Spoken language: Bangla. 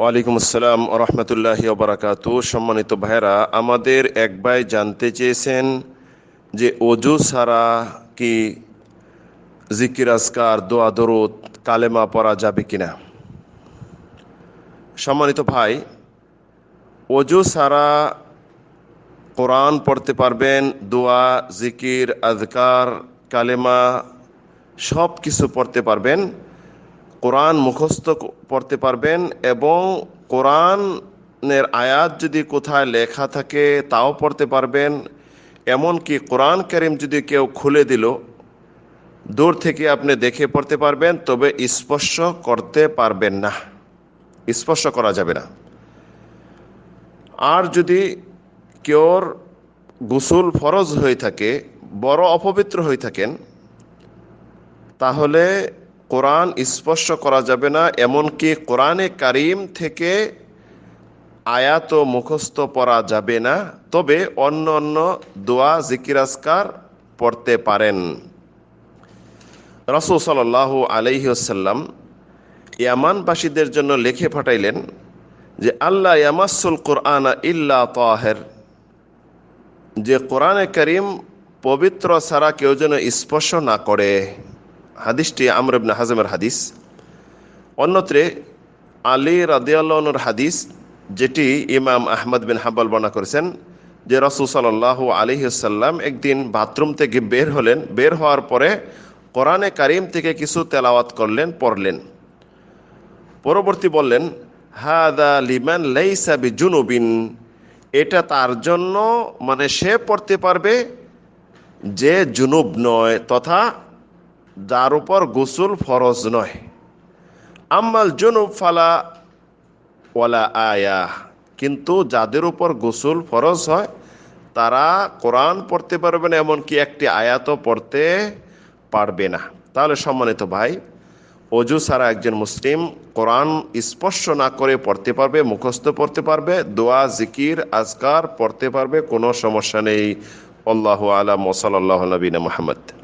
ওয়ালাইকুম আসসালাম রহমতুল্লাহি ওবরাকাত সম্মানিত ভাইরা আমাদের এক ভাই জানতে চেয়েছেন যে অজু ছাড়া কি জিকির, আজকার, দোয়া, দরুদ, কালেমা পড়া যাবে কিনা? সম্মানিত ভাই, অজু ছাড়া কোরআন পড়তে পারবেন, দোয়া, জিকির, আজকার, কালেমা সব কিছু পড়তে পারবেন। কোরআন মুখস্থ পড়তে পারবেন এবং কোরআনের আয়াত যদি কোথায় লেখা থাকে তাও পড়তে পারবেন। এমনকি কোরআন করিম যদি কেউ খুলে দিল, দূর থেকে আপনি দেখে পড়তে পারবেন, তবে স্পর্শ করতে পারবেন না। স্পর্শ করা যাবে না। আর যদি কেউর গোসল ফরজ হয়ে থাকে, বড় অপবিত্র হয়ে থাকেন, তাহলে কোরআন স্পর্শ করা যাবে না, এমনকি কোরআনে কারিম থেকে আয়াত মুখস্থ পড়া যাবে না। তবে অন্য অন্য দোয়া জিকিরাজকার পড়তে পারেন। রসুল সাল্লাহ আলহিউসাল্লাম ইয়ামানবাসীদের জন্য লিখে পাঠাইলেন যে আল্লাহ ইয়ামাসুল কোরআন ইল্লা তাহের। যে কোরআনে করিম পবিত্র ছাড়া কেউ যেন স্পর্শ না করে। হাদিসটি আমর হাজমের হাদিস। অন্যত্রে আলী রাদিয়াল্লাহর হাদিস, যেটি ইমাম আহমদ বিন হাব্বাল বর্ণনা করেছেন, যে রসুল সাল্লাহ আলিহাল্লাম একদিন বাথরুম থেকে বের হলেন। বের হওয়ার পরে কোরআনে কারিম থেকে কিছু তেলাওয়াত করলেন, পড়লেন। পরবর্তী বললেন হাদা লিমান লাইসা বি জুনুবিন এটা তার জন্য মানে সে পড়তে পারবে যে জুনুব নয়, তথা যার উপর গোসল ফরজ নয়। আম্মাল জুনুব ফালা ওয়ালা আয়া। কিন্তু যাদের উপর গোসল ফরজ হয়, তারা কোরআন পড়তে পারবে না, এমনকি একটি আয়াতও পড়তে পারবে না। তাহলে সম্মানিত ভাই, অজু ছাড়া একজন মুসলিম কোরআন স্পর্শ না করে পড়তে পারবে, মুখস্থ পড়তে পারবে, দোয়া, জিকির, আজকার পড়তে পারবে, কোনো সমস্যা নেই। আল্লাহ আলাম ওসাল নবীন মোহাম্মদ।